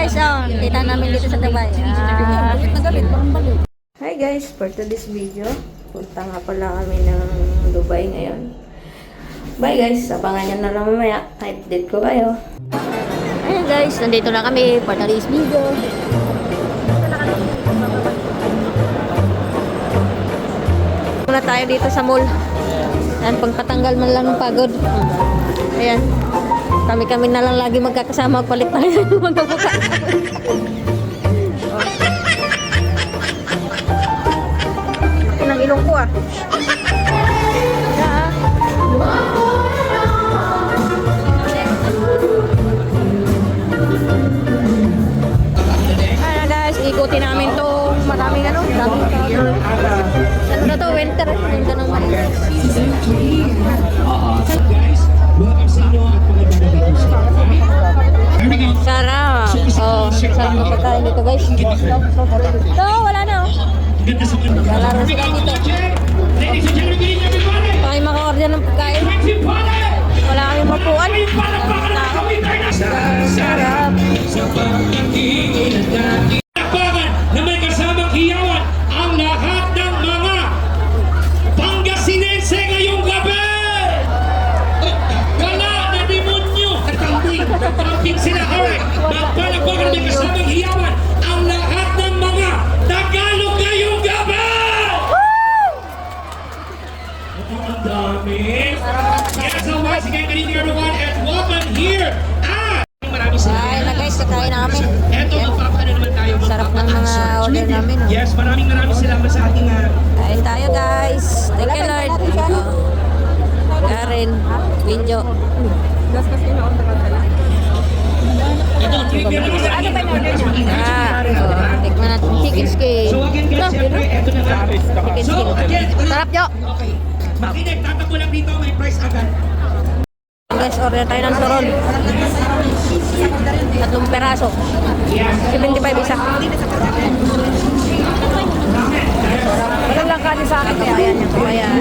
guys, oh. Kita namin dito sa Dubai. Ah. Hi guys, for today's video, punta nga pala kami ng Dubai ngayon. Bye guys, abangan nyo na lang mamaya. I-update ko kayo. Ayan guys, nandito na kami for today's video. Muna tayo dito sa mall. Ayan, pagpatanggal man lang ng pagod. Ayan. Kami-kami na lang lagi magkakasama. Palit tayo ng mga mukha. Laki ng ilong ko ah. Ayan guys, ikutin namin to maraming ano, daming tao. Ano na to, winter. Yung ganun man. Guys, welcome sa inyo at magandang gabi sa inyo. Sarap. Oh, sarap na pagkain dito guys. So, wala na oh. Mga Lalaro sila dito. Kami maka-order ng pagkain. Wala kami mapuan. Kami Sarap once again, good evening everyone and welcome here at Maraming na salamat. guys, kakain na kami. Eto, magpapaano naman tayo. Sarap ng mga order namin. Oh. Yes, maraming maraming salamat sa ating uh, Kain tayo guys. Thank you Lord. Oh. Karen, Winjo. Ito, trivia naman sa ating Ah, oh, tikman natin chicken skin. So again guys, syempre, eto na nga. Chicken So again. Sarap Jo. Okay. Makinig, tatakbo lang dito, may price agad. Guys, order tayo ng turon. Tatlong peraso. 75 isa. Wala lang kanin sa akin. Kabayan niya, kabayan.